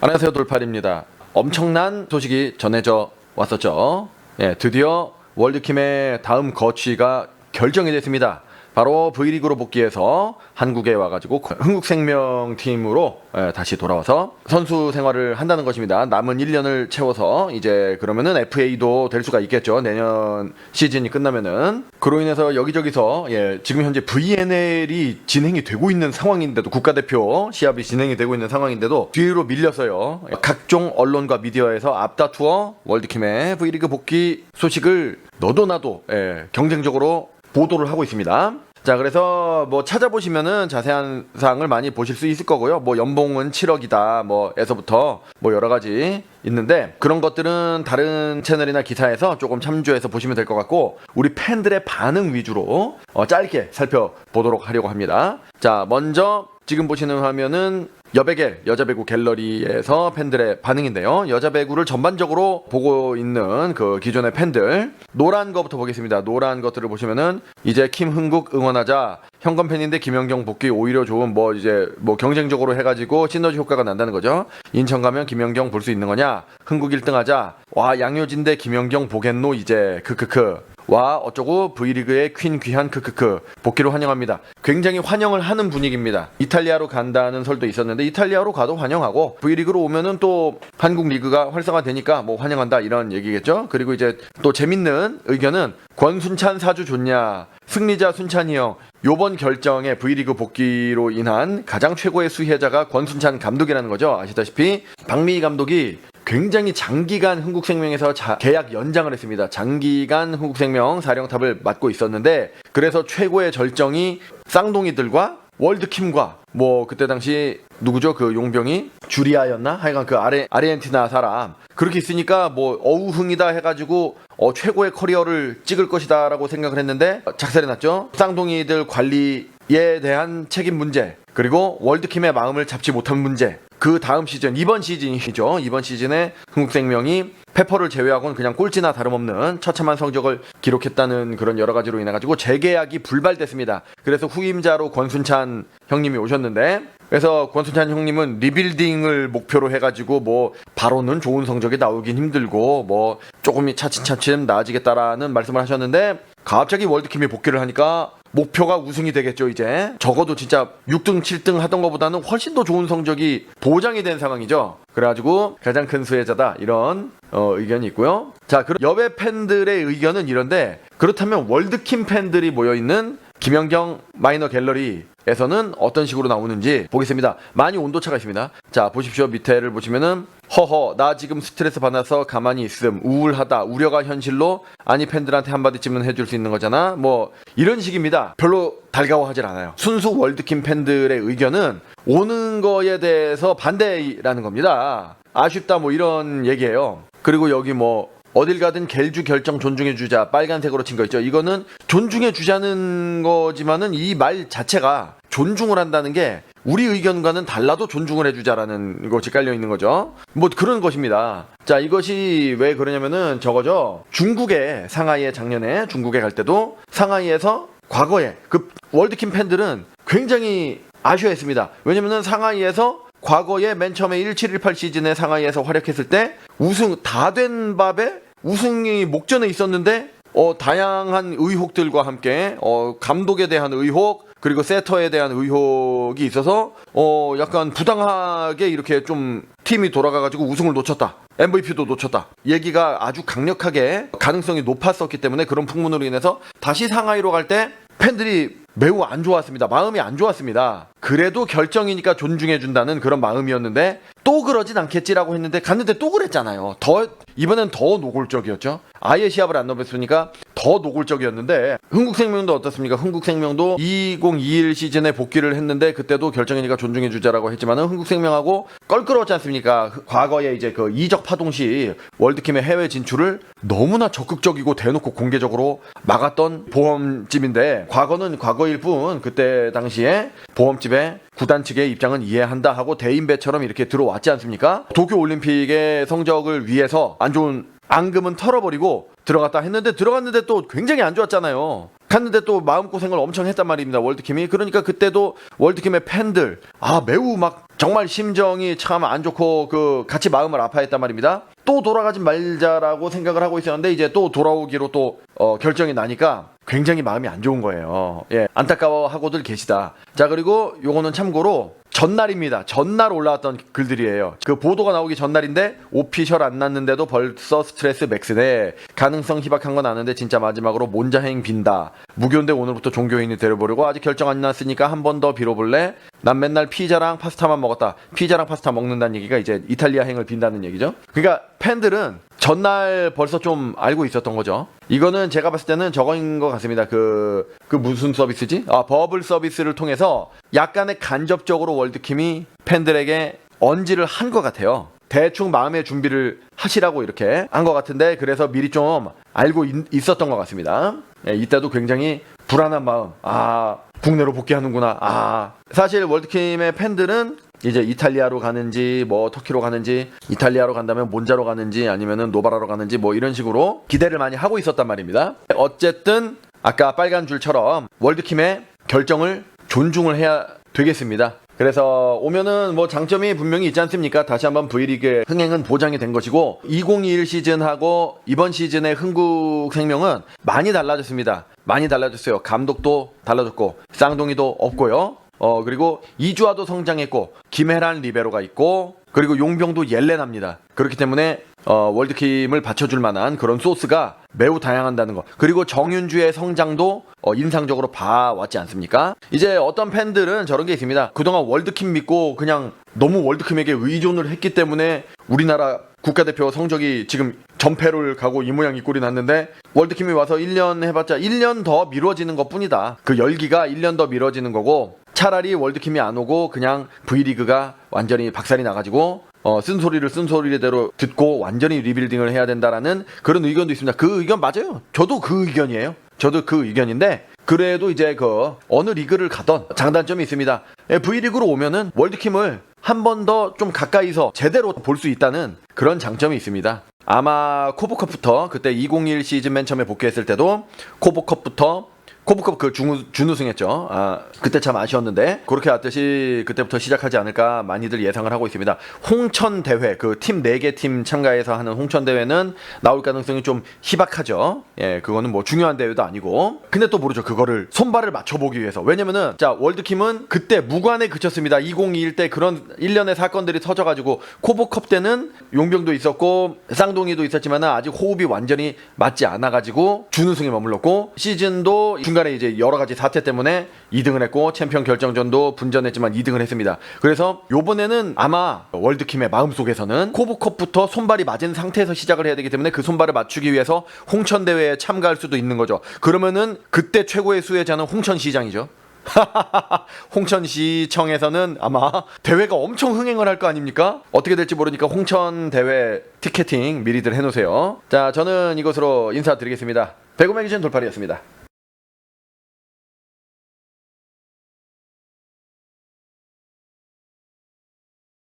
안녕하세요 돌팔입니다. 엄청난 소식이 전해져 왔었죠. 예, 드디어 월드킴의 다음 거취가 결정이 됐습니다. 바로 V리그로 복귀해서 한국에 와가지고 흥국생명 팀으로 예, 다시 돌아와서 선수 생활을 한다는 것입니다. 남은 1년을 채워서 이제 그러면은 FA도 될 수가 있겠죠. 내년 시즌이 끝나면은 그로 인해서 여기저기서 예, 지금 현재 VNL이 진행이 되고 있는 상황인데도 국가대표 시합이 진행이 되고 있는 상황인데도 뒤로 밀려서요. 각종 언론과 미디어에서 앞다투어 월드킴의 V리그 복귀 소식을 너도 나도 예, 경쟁적으로 보도를 하고 있습니다. 자, 그래서 뭐 찾아보시면은 자세한 사항을 많이 보실 수 있을 거고요. 뭐 연봉은 7억이다, 뭐에서부터 뭐 여러 가지 있는데 그런 것들은 다른 채널이나 기사에서 조금 참조해서 보시면 될 것 같고 우리 팬들의 반응 위주로 어, 짧게 살펴보도록 하려고 합니다. 자, 먼저 지금 보시는 화면은 여배겔 여자 배구 갤러리에서 팬들의 반응인데요. 여자 배구를 전반적으로 보고 있는 그 기존의 팬들 노란 거부터 보겠습니다. 노란 것들을 보시면은 이제 김흥국 응원하자 현건 팬인데 김연경 복귀 오히려 좋은 뭐 이제 뭐 경쟁적으로 해가지고 시너지 효과가 난다는 거죠. 인천 가면 김연경 볼 수 있는 거냐? 흥국 1등하자. 와 양효진 대 김연경 보겠노 이제 크크크. 와 어쩌고 V리그의 퀸 귀한 크크크 복귀를 환영합니다. 굉장히 환영을 하는 분위기입니다. 이탈리아로 간다는 설도 있었는데 이탈리아로 가도 환영하고 V리그로 오면은 또 한국 리그가 활성화되니까 뭐 환영한다 이런 얘기겠죠. 그리고 이제 또 재밌는 의견은 권순찬 사주 좋냐 승리자 순찬이 형 요번 결정에 V리그 복귀로 인한 가장 최고의 수혜자가 권순찬 감독이라는 거죠. 아시다시피 박미희 감독이 굉장히 장기간 흥국생명에서 자- 계약 연장을 했습니다. 장기간 흥국생명 사령탑을 맡고 있었는데 그래서 최고의 절정이 쌍둥이들과 월드킴과 뭐 그때 당시 누구죠? 그 용병이? 주리아였나? 하여간 그 아르, 아르헨티나 사람. 그렇게 있으니까 뭐 어우흥이다 해가지고 어, 최고의 커리어를 찍을 것이다라고 생각을 했는데 작살이 났죠. 쌍둥이들 관리에 대한 책임 문제 그리고 월드킴의 마음을 잡지 못한 문제 그 다음 시즌 이번 시즌이죠 이번 시즌에 흥국생명이 페퍼를 제외하고는 그냥 꼴찌나 다름없는 처참한 성적을 기록했다는 그런 여러 가지로 인해 가지고 재계약이 불발됐습니다. 그래서 후임자로 권순찬 형님이 오셨는데 그래서 권순찬 형님은 리빌딩을 목표로 해가지고 뭐 바로는 좋은 성적이 나오긴 힘들고 뭐 조금이 차츰차츰 나아지겠다라는 말씀을 하셨는데 갑자기 월드킴이 복귀를 하니까 목표가 우승이 되겠죠 이제 적어도 진짜 6등 7등 하던 것보다는 훨씬 더 좋은 성적이 보장이 된 상황이죠 그래가지고 가장 큰 수혜자다 이런 어, 의견이 있고요 자 그럼 여배 팬들의 의견은 이런데 그렇다면 월드킴 팬들이 모여있는 김연경 마이너 갤러리에서는 어떤 식으로 나오는지 보겠습니다. 많이 온도차가 있습니다. 자, 보십시오. 밑에를 보시면은 허허 나 지금 스트레스 받아서 가만히 있음. 우울하다 우려가 현실로 아니 팬들한테 한마디쯤은 해줄 수 있는 거잖아. 뭐 이런 식입니다. 별로 달가워하질 않아요. 순수 월드킴 팬들의 의견은 오는 거에 대해서 반대라는 겁니다. 아쉽다 뭐 이런 얘기예요. 그리고 여기 뭐 어딜 가든 갤주 결정 존중해 주자 빨간색으로 친 거 있죠. 이거는 존중해 주자는 거지만은 이 말 자체가 존중을 한다는 게 우리 의견과는 달라도 존중을 해주자라는 것이 깔려 있는 거죠. 뭐 그런 것입니다. 자 이것이 왜 그러냐면은 저거죠. 중국에 상하이에 작년에 중국에 갈 때도 상하이에서 과거에 그 월드킴 팬들은 굉장히 아쉬워했습니다. 왜냐면은 상하이에서 과거에 맨 처음에 1718 시즌에 상하이에서 활약했을 때 우승 다 된 밥에 우승이 목전에 있었는데 어, 다양한 의혹들과 함께 어, 감독에 대한 의혹 그리고 세터에 대한 의혹이 있어서 어, 약간 부당하게 이렇게 좀 팀이 돌아가가지고 우승을 놓쳤다. MVP도 놓쳤다. 얘기가 아주 강력하게 가능성이 높았었기 때문에 그런 풍문으로 인해서 다시 상하이로 갈 때 팬들이 매우 안 좋았습니다. 마음이 안 좋았습니다. 그래도 결정이니까 존중해준다는 그런 마음이었는데 또 그러진 않겠지라고 했는데 갔는데 또 그랬잖아요. 더 이번엔 더 노골적이었죠. 아예 시합을 안 넣었으니까 더 노골적이었는데 흥국생명도 어떻습니까? 흥국생명도 2021 시즌에 복귀를 했는데 그때도 결정이니까 존중해 주자라고 했지만은 흥국생명하고 껄끄러웠지 않습니까? 그 과거에 이제 그 이적 파동 시 월드킴의 해외 진출을 너무나 적극적이고 대놓고 공개적으로 막았던 보험집인데 과거는 과거일 뿐 그때 당시에 보험집에 구단 측의 입장은 이해한다 하고 대인배처럼 이렇게 들어왔지 않습니까? 도쿄 올림픽의 성적을 위해서 안 좋은 앙금은 털어버리고 들어갔다 했는데 들어갔는데 또 굉장히 안 좋았잖아요. 갔는데 또 마음고생을 엄청 했단 말입니다. 월드킴이. 그러니까 그때도 월드킴의 팬들, 아, 매우 막 정말 심정이 참 안 좋고 그 같이 마음을 아파했단 말입니다. 또 돌아가지 말자라고 생각을 하고 있었는데 이제 또 돌아오기로 또 어, 결정이 나니까 굉장히 마음이 안 좋은 거예요. 예, 안타까워하고들 계시다. 자 그리고 요거는 참고로 전날입니다. 전날 올라왔던 글들이에요. 그 보도가 나오기 전날인데 오피셜 안 났는데도 벌써 스트레스 맥스네. 가능성 희박한 건 아는데 진짜 마지막으로 몬자행 빈다. 무교인데 오늘부터 종교인이 되려보려고 아직 결정 안 났으니까 한 번 더 빌어볼래? 난 맨날 피자랑 파스타만 먹었다. 피자랑 파스타 먹는다는 얘기가 이제 이탈리아 행을 빈다는 얘기죠. 그러니까 팬들은 전날 벌써 좀 알고 있었던 거죠. 이거는 제가 봤을 때는 저거인 것 같습니다. 그, 그 무슨 서비스지? 아, 버블 서비스를 통해서 약간의 간접적으로 월드킴이 팬들에게 언지를 한 것 같아요. 대충 마음의 준비를 하시라고 이렇게 한 것 같은데 그래서 미리 좀 알고 있, 었던것 같습니다. 예, 이때도 굉장히 불안한 마음. 아, 국내로 복귀하는구나. 아, 사실 월드킴의 팬들은 이제 이탈리아로 가는지 뭐 터키로 가는지 이탈리아로 간다면 몬자로 가는지 아니면은 노바라로 가는지 뭐 이런 식으로 기대를 많이 하고 있었단 말입니다. 어쨌든 아까 빨간 줄처럼 월드킴의 결정을 존중을 해야 되겠습니다. 그래서 오면은 뭐 장점이 분명히 있지 않습니까? 다시 한번 V리그의 흥행은 보장이 된 것이고 2021 시즌하고 이번 시즌의 흥국 생명은 많이 달라졌습니다. 많이 달라졌어요. 감독도 달라졌고 쌍둥이도 없고요. 어 그리고 이주아도 성장했고 김혜란 리베로가 있고 그리고 용병도 옐레납니다. 그렇기 때문에 어, 월드킴을 받쳐줄 만한 그런 소스가 매우 다양한다는 거. 그리고 정윤주의 성장도 어, 인상적으로 봐왔지 않습니까? 이제 어떤 팬들은 저런 게 있습니다. 그동안 월드킴 믿고 그냥 너무 월드킴에게 의존을 했기 때문에 우리나라 국가대표 성적이 지금 전패를 가고 이 모양 이 꼴이 났는데 월드킴이 와서 1년 해봤자 1년 더 미뤄지는 것 뿐이다. 그 열기가 1년 더 미뤄지는 거고 차라리 월드킴이 안 오고 그냥 V리그가 완전히 박살이 나가지고 어, 쓴소리를 쓴소리대로 듣고 완전히 리빌딩을 해야 된다라는 그런 의견도 있습니다. 그 의견 맞아요. 저도 그 의견이에요. 저도 그 의견인데 그래도 이제 그 어느 리그를 가던 장단점이 있습니다. 예, V리그로 오면은 월드킴을 한 번 더 좀 가까이서 제대로 볼 수 있다는 그런 장점이 있습니다. 아마 코보컵부터 그때 2021 시즌 맨 처음에 복귀했을 때도 코보컵부터 코브컵 그 중, 준우승했죠. 아, 그때 참 아쉬웠는데 그렇게 왔듯이 그때부터 시작하지 않을까 많이들 예상을 하고 있습니다. 홍천 대회 그 팀 네 개 팀 참가해서 하는 홍천 대회는 나올 가능성이 좀 희박하죠. 예, 그거는 뭐 중요한 대회도 아니고. 근데 또 모르죠. 그거를 손발을 맞춰보기 위해서. 왜냐면은 자 월드킴은 그때 무관에 그쳤습니다. 2021 때 그런 일련의 사건들이 터져가지고 코보컵 때는 용병도 있었고 쌍둥이도 있었지만 아직 호흡이 완전히 맞지 않아가지고 준우승에 머물렀고 시즌도 중간 중간에 이제 여러 가지 사태 때문에 2등을 했고 챔피언 결정전도 분전했지만 2등을 했습니다. 그래서 요번에는 아마 월드킴의 마음속에서는 코브컵부터 손발이 맞은 상태에서 시작을 해야 되기 때문에 그 손발을 맞추기 위해서 홍천 대회에 참가할 수도 있는 거죠. 그러면은 그때 최고의 수혜자는 홍천 시장이죠. 홍천시청에서는 아마 대회가 엄청 흥행을 할 거 아닙니까? 어떻게 될지 모르니까 홍천 대회 티켓팅 미리들 해놓으세요. 자, 저는 이것으로 인사드리겠습니다. 배구 매기전 돌팔이었습니다.